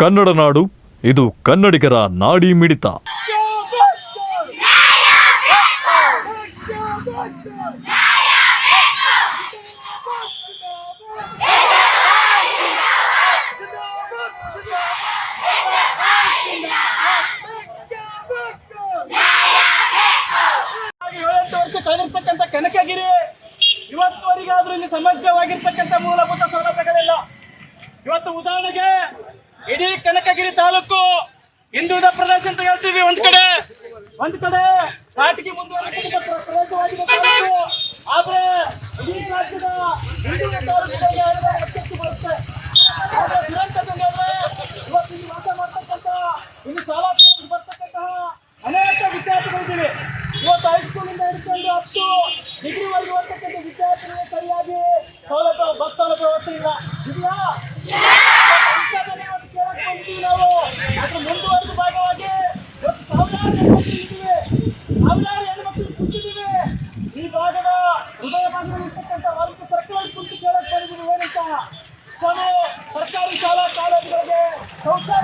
ಕನ್ನಡ ನಾಡು, ಇದು ಕನ್ನಡಿಗರ ನಾಡಿ ಮಿಡಿತ. ಕಳೆದಿರ್ತಕ್ಕಂಥ ಕನಕಗಿರಿ ಇವತ್ತುವರೆಗಾದ್ರೂ ಇಲ್ಲಿ ಸಮಗ್ರವಾಗಿರ್ತಕ್ಕಂಥ ಮೂಲಭೂತ ಸೌಲಭ್ಯಗಳಿಲ್ಲ. ಇವತ್ತು ಉದಾಹರಣೆಗೆ ಇಡೀ ಕನಕಗಿರಿ ತಾಲೂಕು ಹಿಂದುಳಿದ ಪ್ರದೇಶ ಅಂತ ಹೇಳ್ತೀವಿ. ಒಂದ್ ಕಡೆ ಒಂದ್ ಕಡೆ ಕಾಟಿಗೆ ಮುಂದುವರೆದ ಪ್ರದೇಶವಾಗಿದೆ ಆದ್ರೆ ಇಡೀ ರಾಜ್ಯದ ಹಿಂದುಳಿದ ಹರಿದ ಅತ್ಯಂತ ಬರುತ್ತೆ. ಆದ್ರೆ ಆದ್ರೆ ಇವತ್ತು ಇಲ್ಲಿ ವಾಸ ಮಾಡ್ತಕ್ಕಂಥ, ಇಲ್ಲಿ ಕಾಲೇಜು ಬರ್ತಕ್ಕಂತಹ ಅನೇಕ ವಿದ್ಯಾರ್ಥಿಗಳಿದ್ದೀವಿ. ಇವತ್ತು ಹೈಸ್ಕೂಲಿಂದ ಹಿಡ್ಕೊಂಡು ಹತ್ತು ಡಿಗ್ರಿವರೆಗೆ ಓದ್ತಕ್ಕಂಥ ವಿದ್ಯಾರ್ಥಿಗಳಿಗೆ ಸರಿಯಾಗಿ ಸೌಲಭ್ಯ ಬಸ್ ಸೌಲಭ್ಯ ವ್ಯವಸ್ಥೆ ಇಲ್ಲ. ಇದೆಯಾ? ಈ ಭಾಗದ ಹೃದಯ ಭಾಗದಲ್ಲಿ ಇರ್ತಕ್ಕಂಥ ಆರೋಗ್ಯ ಸರ್ಕಾರ ಕುಂತು ಕೇಳಕ್ ಬಂದಿದ್ದೀವಿ. ಏನಂತ? ಸರ್ಕಾರಿ ಶಾಲಾ ಕಾಲೇಜುಗಳಿಗೆ ಶೌಚಾಲಯ